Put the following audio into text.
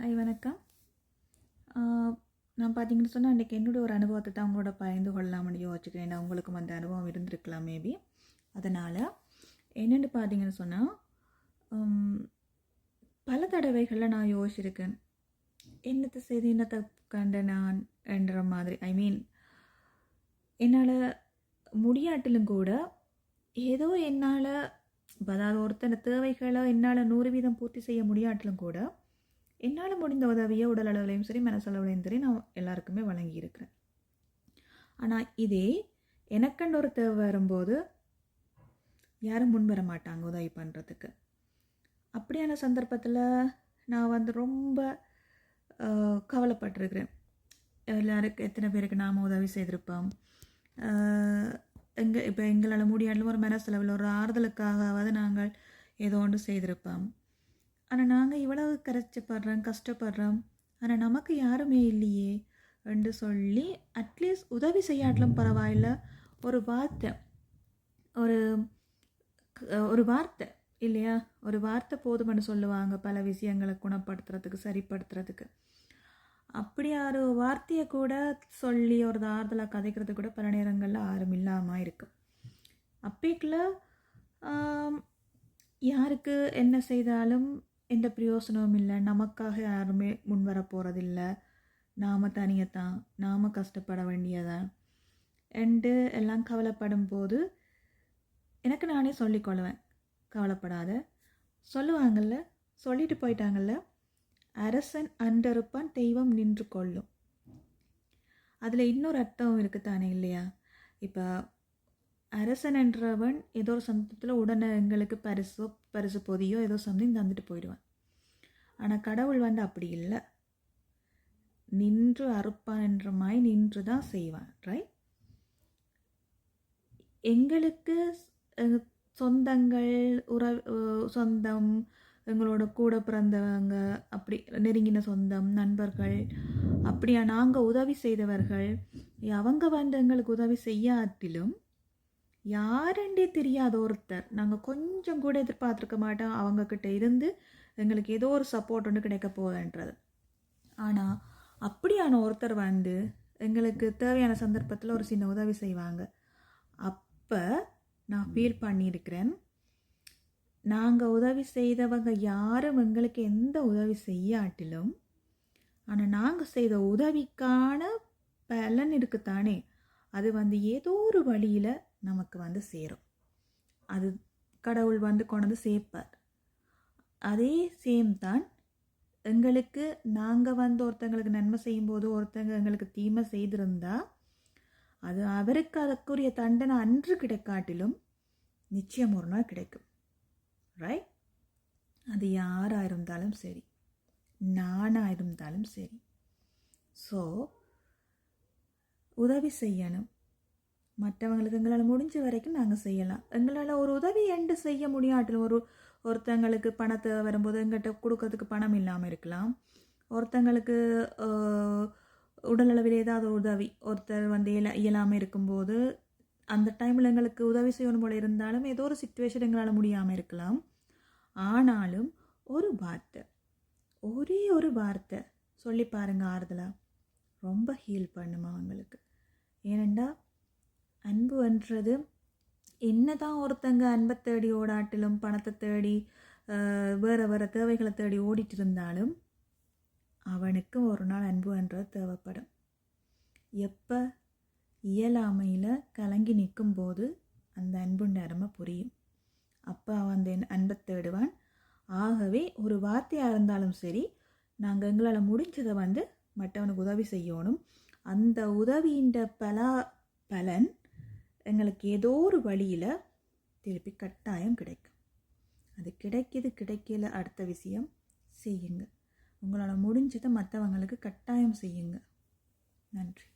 Hi வணக்கம். நான் பார்த்தீங்கன்னு சொன்னால் அன்றைக்கி என்னுடைய ஒரு அனுபவத்தை தான் உங்களோட பகிர்ந்து கொள்ளலாம்னு யோசிச்சுக்கிறேன். ஏன்னா உங்களுக்கும் அந்த அனுபவம் இருந்திருக்கலாம் மேபி. அதனால் என்னென்னு பார்த்தீங்கன்னு சொன்னால் பல தடவைகளில் நான் யோசிச்சிருக்கேன். என்னத்தை செய்து என்னத்தை கண்ட நான் என்ற மாதிரி. ஐ மீன் என்னால் முடியாட்டிலும் கூட ஏதோ என்னால் அதாவது ஒருத்தன தேவைகளை என்னால் நூறு வீதம் பூர்த்தி செய்ய முடியாட்டிலும் கூட என்னால் முடிந்த உதவியை உடல் அளவுலையும் சரி மனசளவுலையும் சரி நான் எல்லாருக்குமே வழங்கியிருக்கிறேன். ஆனால் இதே எனக்கென்று ஒரு தேவை வரும்போது யாரும் முன் வர மாட்டாங்க உதவி பண்ணுறதுக்கு அப்படியான சந்தர்ப்பத்தில் நான் வந்து ரொம்ப கவலைப்பட்டிருக்கிறேன். எல்லாருக்கு எத்தனை பேருக்கு நாம் உதவி செய்திருப்போம். எங்கள் இப்போ எங்களால் முடியாடலும் ஒரு மனசளவில் ஒரு ஆறுதலுக்காகவாவது நாங்கள் ஏதோ ஒன்று செய்திருப்போம். ஆனால் நாங்கள் இவ்வளவு கரைச்சப்படுறோம் கஷ்டப்படுறோம். ஆனால் நமக்கு யாருமே இல்லையே என்று சொல்லி அட்லீஸ்ட் உதவி செய்யாட்டிலும் பரவாயில்ல. ஒரு வார்த்தை ஒரு ஒரு வார்த்தை இல்லையா? ஒரு வார்த்தை போதும்னு சொல்லுவாங்க பல விஷயங்களை குணப்படுத்துறதுக்கு சரிப்படுத்துறதுக்கு. அப்படி ஒரு வார்த்தையை கூட சொல்லி ஒரு ஆறுதலாக கதைக்கிறது கூட பல நேரங்களில் யாரும் இல்லாமல் இருக்குது அப்பேக்கில் யாருக்கு என்ன செய்தாலும் எந்த பிரயோசனமும் இல்லை. நமக்காக யாருமே முன் வர போகிறதில்ல நாம் தனியத்தான். நாம் கஷ்டப்பட வேண்டியதான் ரெண்டு எல்லாம் கவலைப்படும் போது எனக்கு நானே சொல்லிக்கொள்வேன் கவலைப்படாத. சொல்லுவாங்கல்ல சொல்லிட்டு போயிட்டாங்கல்ல அரசன் அன்றறுப்பான் தெய்வம் நின்று கொள்ளும். அதில் இன்னொரு அர்த்தம் இருக்குது தானே இல்லையா? இப்போ அரசன் என்றவன் ஏதோ ஒரு சந்தத்தில் உடனே எங்களுக்கு பரிசோ பரிசு பொதியோ ஏதோ சம்திங் தந்துட்டு போயிடுவான். ஆனால் கடவுள் வந்து அப்படி இல்லை. நின்று அறுப்பான் என்ற மாதிரி நின்று தான் செய்வான் ரைட் எங்களுக்கு சொந்தங்கள் உறவு சொந்தம் எங்களோட கூட பிறந்தவங்க அப்படி நெருங்கின சொந்தம் நண்பர்கள் அப்படியா நாங்கள் உதவி செய்தவர்கள் அவங்க வந்து எங்களுக்கு உதவி செய்யாட்டிலும் யாருண்டே தெரியாத ஒருத்தர். நாங்கள் கொஞ்சம் கூட எதிர்பார்த்துருக்க மாட்டோம். அவங்கக்கிட்ட இருந்து எங்களுக்கு ஏதோ ஒரு சப்போர்ட் ஒன்று கிடைக்க போகுதுன்றது. ஆனால் அப்படியான ஒருத்தர் வந்து எங்களுக்கு தேவையான சந்தர்ப்பத்தில் ஒரு சின்ன உதவி செய்வாங்க. அப்போ நான் ஃபீல் பண்ணியிருக்கிறேன். நாங்கள் உதவி செய்தவங்க யாரும் எங்களுக்கு எந்த உதவி செய்யாட்டிலும் ஆனால் நாங்கள் செய்த உதவிக்கான பலன் இருக்குத்தானே. அது வந்து ஏதோ ஒரு வழியில் நமக்கு வந்து சேரும். அது கடவுள் வந்து கொண்டு வந்து சேர்ப்பார் அதே சேம் தான் எங்களுக்கு நாங்கள் வந்து ஒருத்தங்களுக்கு நன்மை செய்யும்போது ஒருத்தங்க எங்களுக்கு தீமை செய்திருந்தா அது அவருக்கு அதற்குரிய தண்டனை அன்று கிடைக்காட்டிலும் நிச்சயம் ஒரு நாள் கிடைக்கும். ரைட் அது யாராக இருந்தாலும் சரி நானாக இருந்தாலும் சரி. ஸோ உதவி செய்யணும். மற்றவங்களுக்கு எங்களால் முடிஞ்ச வரைக்கும் நாங்கள் செய்யலாம். எங்களால் ஒரு உதவி எண்டு செய்ய முடியாட்டில் ஒரு ஒருத்தங்களுக்கு பணத்தை வரும்போது எங்கிட்ட கொடுக்கறதுக்கு பணம் இல்லாமல் இருக்கலாம். ஒருத்தங்களுக்கு உடலளவில் ஏதாவது உதவி ஒருத்தர் வந்து இயல இயலாமல் இருக்கும்போது அந்த டைமில் எங்களுக்கு உதவி செய்யணும் போல இருந்தாலும் ஏதோ ஒரு சுச்சுவேஷன் எங்களால் முடியாமல் இருக்கலாம். ஆனாலும் ஒரு வார்த்தை ஒரே ஒரு வார்த்தை சொல்லி பாருங்கள் ஆறுதலாக ரொம்ப ஹீல் பண்ணுமா அவங்களுக்கு ஏனெண்டா அன்புன்றது என்னதான் ஒருத்தங்க அன்பை தேடி ஓடாட்டிலும் பணத்தை தேடி வேறு வேறு தேவைகளை தேடி ஓடிட்டு இருந்தாலும் அவனுக்கு ஒரு நாள் அன்புன்றது தேவைப்படும். எப்போ? இயலாமையில் கலங்கி நிற்கும்போது அந்த அன்புண்ட அருமை புரியும். அப்போ அவன் அந்த அன்பை தேடுவான். ஆகவே ஒரு வார்த்தையாக இருந்தாலும் சரி நாங்கள் எங்களால் முடிஞ்சதை வந்து மற்றவனுக்கு உதவி செய்யணும். அந்த உதவியின் பலா பலன் எங்களுக்கு ஏதோ ஒரு வழியில் திருப்பி கட்டாயம் கிடைக்கும். அது கிடைக்கிது கிடைக்கல அடுத்த விஷயம் செய்யுங்க. உங்களால் முடிஞ்சதை மற்றவங்களுக்கு கட்டாயம் செய்யுங்க. நன்றி.